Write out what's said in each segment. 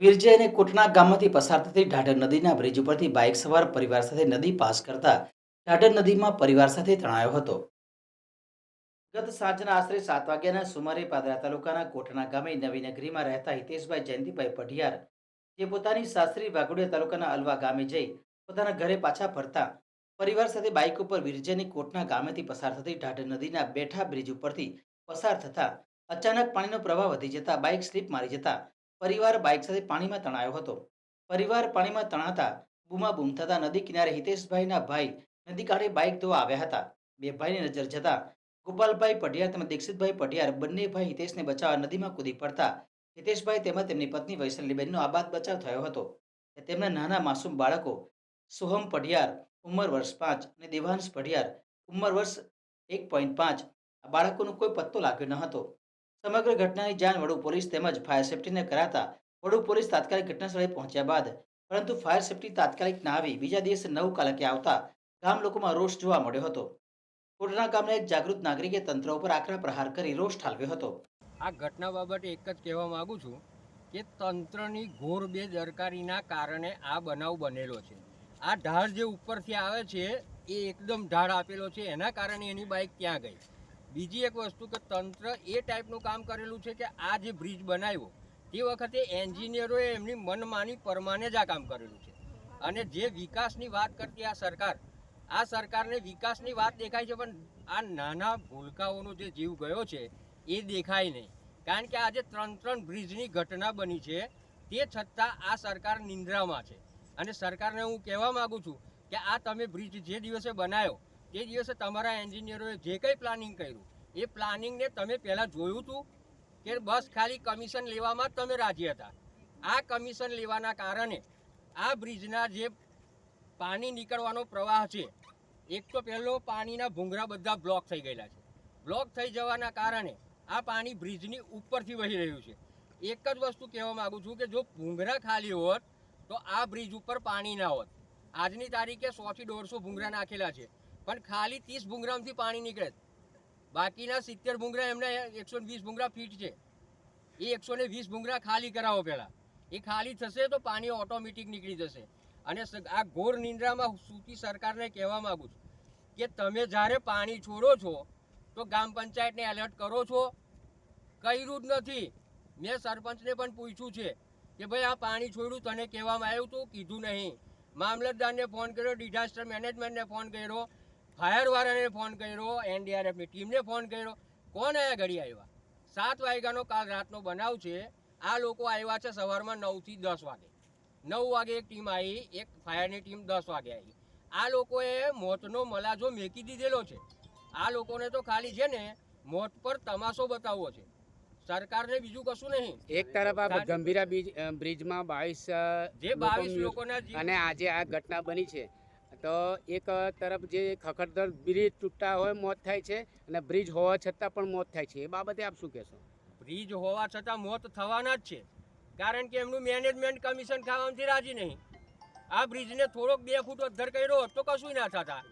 વિરજે અને કોટના ગામમાંથી પસાર થતી ઢાઢર નદીના બ્રિજ ઉપરથી બાઇક સવાર પરિવાર સાથે નદી પાસ કરતા ઢાઢર નદીમાં પરિવાર સાથે તણાયો હતો. ગત સાંજના આશરે સાત વાગ્યાના સુમારે પાદરા તાલુકાના કોટના ગામે નવીનગરીમાં રહેતા હિતેશભાઈ જયંતિભાઈ પઢિયાર, જે પોતાની સાસરી વાઘોડિયા તાલુકાના અલવા ગામે જઈ પોતાના ઘરે પાછા ફરતા પરિવાર સાથે બાઇક ઉપર વિરજેની કોટના ગામેથી પસાર થતી ઢાઢર નદીના બેઠા બ્રિજ ઉપરથી પસાર થતા અચાનક પાણીનો પ્રવાહ વધી જતા બાઇક સ્લીપ મારી જતા પરિવાર બાઇક સાથે પાણીમાં તણાયો હતો. પરિવાર પાણીમાં તણાતા બૂમાબૂમ થતા નદી કિનારે હિતેશભાઈના ભાઈ નદી કાંઠે બાઇક ધોવા આવ્યા હતા. બે ભાઈની નજર જતા ગોપાલભાઈ પઢિયાર તેમજ દીક્ષિતભાઈ પઢિયાર બંને ભાઈ હિતેશને બચાવવા નદીમાં કૂદી પડતા હિતેશભાઈ તેમજ તેમની પત્ની વૈશાલીબેનનો આબાદ બચાવ થયો હતો. તેમના નાના માસૂમ બાળકો સોહમ પઢિયાર, ઉંમર વર્ષ પાંચ અને દેવાંશ પઢિયાર, ઉંમર વર્ષ એક પોઈન્ટ પાંચ આ બાળકોનો કોઈ પત્તો લાગ્યો ન હતો. સમગ્ર ઘટનાની જાણ વડુ પોલીસ તેમજ ફાયર સેફટીને કરાતા વડુ પોલીસ તાત્કાલિક ઘટનાસ્થળે પહોંચ્યા બાદ, પરંતુ ફાયર સેફટી તાત્કાલિક ના આવી, બીજા દિવસે નવ કલાકે આવતા ગામ લોકોમાં રોષ જોવા મળ્યો હતો. કોટડા ગામના એક જાગૃત નાગરિકે તંત્ર ઉપર આકરા પ્રહાર કરી રોષ ઠાલવ્યો હતો. આ ઘટના બાબતે એક જ કહેવા માગું છું કે તંત્રની ઘોર બેદરકારીના કારણે આ બનાવ બનેલો છે. આ ઢાળ જે ઉપરથી આવે છે, એ એકદમ ઢાળ આપેલો છે, એના કારણે એની બાઇક ત્યાં ગઈ. બીજી એક વસ્તુ કે તંત્ર એ ટાઈપનું કામ કરેલું છે કે આ જે બ્રિજ બનાવ્યો, તે વખતે એન્જિનિયરોએ એમની મનમાની પરમાને જ આ કામ કરેલું છે. અને જે વિકાસની વાત કરતી આ સરકાર, આ સરકારને વિકાસની વાત દેખાય છે, પણ આ નાના ભૂલકાઓનો જે જીવ ગયો છે, એ દેખાય નહીં. કારણ કે આજે ત્રણ ત્રણ બ્રિજની ઘટના બની છે, તે છતાં આ સરકાર નિંદ્રામાં છે. અને સરકારને હું કહેવા માગું છું કે આ તમે બ્રિજ જે દિવસે બનાવ્યો તે દિવસે તમારા એન્જિનિયરોએ જે કંઈ પ્લાનિંગ કર્યું, એ પ્લાનિંગને તમે પહેલાં જોયું હતું કે બસ ખાલી કમિશન લેવામાં તમે રાજી હતા? આ કમિશન લેવાના કારણે આ બ્રિજના જે પાણી નીકળવાનો પ્રવાહ છે, એક તો પહેલો પાણીના ભૂંગરા બધા બ્લોક થઈ ગયેલા છે. બ્લોક થઈ જવાના કારણે આ પાણી બ્રિજની ઉપરથી વહી રહ્યું છે. એક જ વસ્તુ કહેવા માગું છું કે જો ભૂંગરા ખાલી હોત, તો આ બ્રિજ ઉપર પાણી ના હોત. આજની તારીખે સોથી દોઢસો ભૂંગરા નાખેલા છે. પણ ખાલી ત્રીસ ભૂંગરામથી પાણી નીકળે બાકીના સિત્તેર ભૂંગરા એમને એકસો વીસ ભૂંગરા ફીટ છે. એ એકસો ને વીસ ભૂંગરા ખાલી કરાવો પહેલાં. એ ખાલી થશે તો પાણી ઓટોમેટિક નીકળી જશે. અને આ ઘોર નિંદ્રામાં સૂતી સરકારને કહેવા માગું છું કે તમે જ્યારે પાણી છોડો છો, તો ગ્રામ પંચાયતને એલર્ટ કરો છો. કર્યું જ નથી. મેં સરપંચને પણ પૂછ્યું છે કે ભાઈ, આ પાણી છોડ્યું તને કહેવામાં આવ્યું હતું કીધું નહીં. મામલતદારને ફોન કર્યો, ડિઝાસ્ટર મેનેજમેન્ટને ફોન કર્યો. ફાયરવાળાને ફોન કર્યો એનડીઆરએફની ટીમને ફોન કર્યો કોણ આયા ઘડી આવ્યા? સાત વાગ્યાનો કાલ રાતનો બનાવ છે. આ લોકો આવ્યા છે સવારમાં નવથી દસ વાગે. નવ વાગે એક ટીમ આવી એક ફાયરની ટીમ દસ વાગે આવી. આ લોકોએ મોતનો મલાજો મેકી દીધેલો છે. આ લોકોને તો ખાલી છે ને મોત પર તમાશો બતાવવો છે. સરકારને બીજું કશું નહીં. એક તરફ આ ગંભીરા બ્રિજમાં બાવીસ જે બાવીસ લોકોના અને આજે આ ઘટના બની છે. તો એક તરફ જે ખખડધર બ્રિજ તૂટતા હોય મોત થાય છે અને બ્રિજ હોવા છતાં પણ મોત થાય છે. એ બાબતે આપ શું કહેશો? બ્રિજ હોવા છતાં મોત થવાના જ છે. કારણ કે એમનું મેનેજમેન્ટ કમિશન ખાવાથી રાજી નહીં. આ બ્રિજને થોડોક બે ફૂટ અધ્ધર કર્યો હોત તો કશું ના થતા.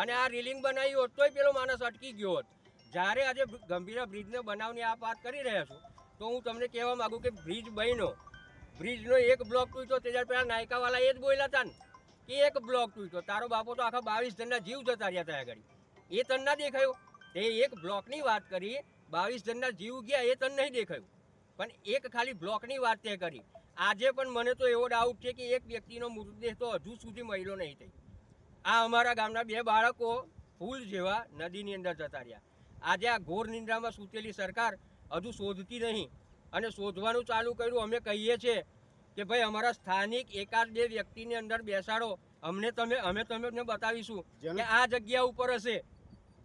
અને આ રેલિંગ બનાવી હોત તોય પેલો માણસ અટકી ગયો હોત. જ્યારે આજે ગંભીર બ્રિજને બનાવની આપ વાત કરી રહ્યા છો, તો હું તમને કહેવા માગું કે બ્રિજ બન્યો. બ્રિજનો એક બ્લોક તૂટ્યો તે જ્યારે પેલા નાયકાવાલા એ જ બોલ્યા હતા ને. કે એક બ્લોક તૂટ્યો. તારો બાપો તો આખા બાવીસ જણના જીવ જતા રહ્યા ત્યાં આગળ. એ તને ના દેખાયું. તે એક બ્લોકની વાત કરી, બાવીસ જણના જીવ ગયા, એ તને નહીં દેખાયું. પણ એક ખાલી બ્લોકની વાત તે કરી. આજે પણ મને તો એવો ડાઉટ છે કે એક વ્યક્તિનો મૃતદેહ તો હજુ સુધી મળ્યો નહીં થઈ આ અમારા ગામના બે બાળકો ફૂલ જેવા નદીની અંદર જતા રહ્યા. આજે આ ઘોર નિંદ્રામાં સૂતેલી સરકાર હજુ શોધતી નહીં. અને શોધવાનું ચાલુ કર્યું, અમે કહીએ છીએ કે ભાઈ અમારા સ્થાનિક એકાદ બે વ્યક્તિની અંદર બેસાડો. અમને તમે અમે તમને બતાવીશું કે આ જગ્યા ઉપર હશે.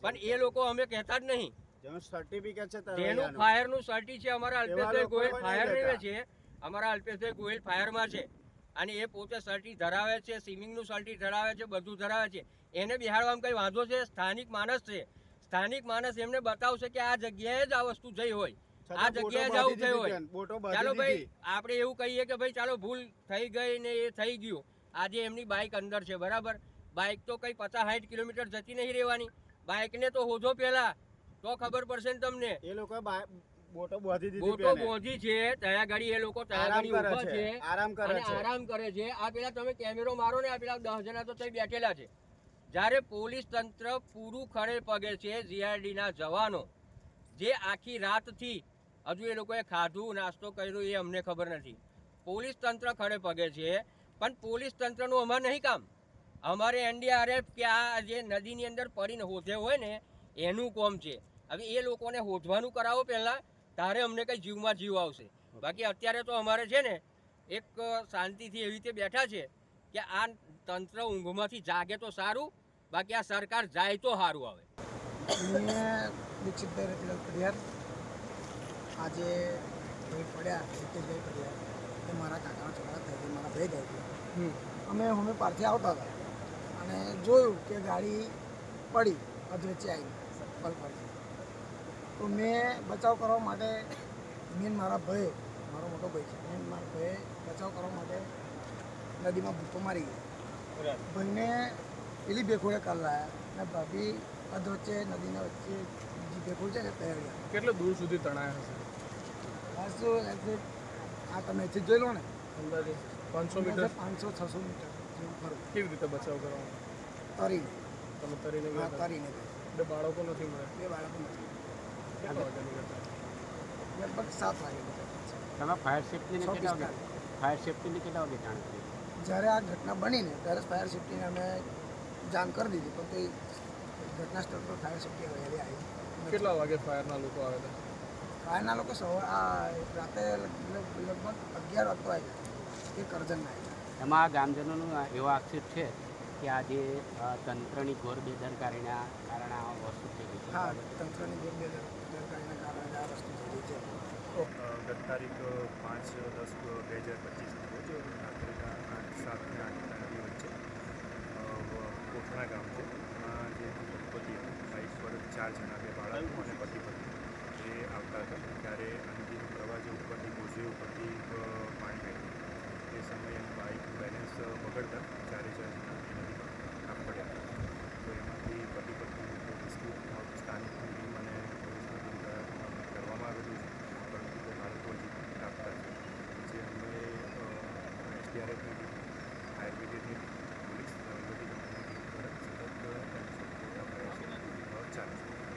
પણ એ લોકો અમે કહેતા જ નહીં. જેનું સર્ટિફિકેટ છે તેનું ફાયરનું સર્ટી છે અમારા અલ્પેશભાઈ ગોયલ ફાયર રેવે છે. અમારા અલ્પેશભાઈ ગોયલ ફાયરમાં છે. અને એ પોતે સર્ટી ધરાવે છે સ્વિમિંગનું સર્ટી ધરાવે છે બધું ધરાવે છે. એને બિહાડવામાં કઈ વાંધો છે? સ્થાનિક માણસ છે. સ્થાનિક માણસ એમને બતાવશે કે આ જગ્યાએ જ આ વસ્તુ જઈ હોય. આ જગ્યાએ જવું થયું હોય. ચાલો ભાઈ આપણે એવું કહીએ કે ભાઈ ચાલો ભૂલ થઈ ગઈ ને એ થઈ ગયું. આજે એમની બાઇક અંદર છે બરાબર? બાઇક તો કઈ પચાસ સાઠ કિલોમીટર જતી નહીં રહેવાની. બાઇકને તો હોજો પહેલા. તો ખબર પડશે ને તમને. એ લોકો બોટો બાંધી દીધી બોટો બોધી છે ત્યાં ગાડી એ લોકો ત્યાં આરામ કરે છે છે. આરામ કરે છે. આરામ કરે છે. આ પેલા તમે કેમેરો મારો ને આ પેલા દસ જણા તો ત્યાં બેઠેલા છે. જ્યારે પોલીસ તંત્ર પૂરું ખડે પગે છે જીઆરડી ના જવાનો જે આખી રાતથી હજુ એ લોકોએ ખાધું, નાસ્તો કર્યો એ અમને ખબર નથી. પોલીસ તંત્ર ખડે પગે છે, પણ પોલીસ તંત્રનું અમારે નહીં કામ. અમારે એનડીઆરએફ કે આ જે નદીની અંદર પડીને હોધે હોય ને, એનું કોમ છે. હવે એ લોકોને હોધવાનું કરાવો પહેલાં, તારે અમને કંઈ જીવમાં જીવ આવશે. બાકી અત્યારે તો અમારે છે ને, એક શાંતિથી એવી રીતે બેઠા છે કે આ તંત્ર ઊંઘમાંથી જાગે તો સારું, બાકી આ સરકાર જાય તો સારું આવે. પડિયાર આજે ભાઈ પડ્યા ભાઈ પડ્યા એ મારા કાકાના છોકરા થાય છે મારા ભાઈ થાય છે અમે અમે પારથી આવતા હતા. અને જોયું કે ગાડી પડી અધવચ્ચે આવી પલ પરથી તો મેં બચાવ કરવા માટે મેન મારા ભાઈ મારો મોટો ભાઈ છે મેન મારા ભાઈ બચાવ કરવા માટે નદીમાં ભૂકો મારી ગયા. ભાઈને પેલી ભેખોડે કાલ લાયા અને ભાભી અધવચ્ચે નદીના વચ્ચે બીજી ભેખોડ છે ને તૈયાર કેટલો દૂર સુધી તણાયા હશે? એક્ઝેક્ટ આ તમે એથી જોઈ લો ને અંદાજે પાંચસો મીટર? પાંચસો છસો મીટર જેવું ખરું કેવી રીતે બચાવ કરવાનો? તરીને. તમે તરીને હા ગયા તરીને. બે બાળકો નથી મળે બે બાળકો નથી. લગભગ સાત વાગે તમે ફાયર સેફ્ટીને કેટલા વાગે ફાયર સેફ્ટીને કેટલા વાગે જાણ કરી? જ્યારે આ ઘટના બની ને ત્યારે ફાયર સેફ્ટીને અમે જાણ કરી દીધી. પણ તે ઘટના સ્થળ પર ફાયર સેફ્ટી વગેરે આવી. કેટલા વાગે ફાયરના લોકો આવ્યા હતા લોકો સવાર રાતે લગ- લગભગ અગિયાર વાગતો આવ્યા એ કરજણના આવ્યા એમાં આ ગામજનોનો એવો આક્ષેપ છે કે આ જે તંત્રની ઘોર બેદરકારીના કારણે આ વસ્તુ થઈ ગઈ છે. હા તંત્રની ગેરબેદરકારીના કારણે આ વસ્તુ થઈ છે. ગત તારીખ પાંચ દસ બે હજાર પચીસ રોજ રાત્રિના આઠ સાતને આઠ નદી વચ્ચે કોઠણા ગામ છે. એમાં જે દંપતી હતા બાઈક પર ચાર જણા બે બાળકો અને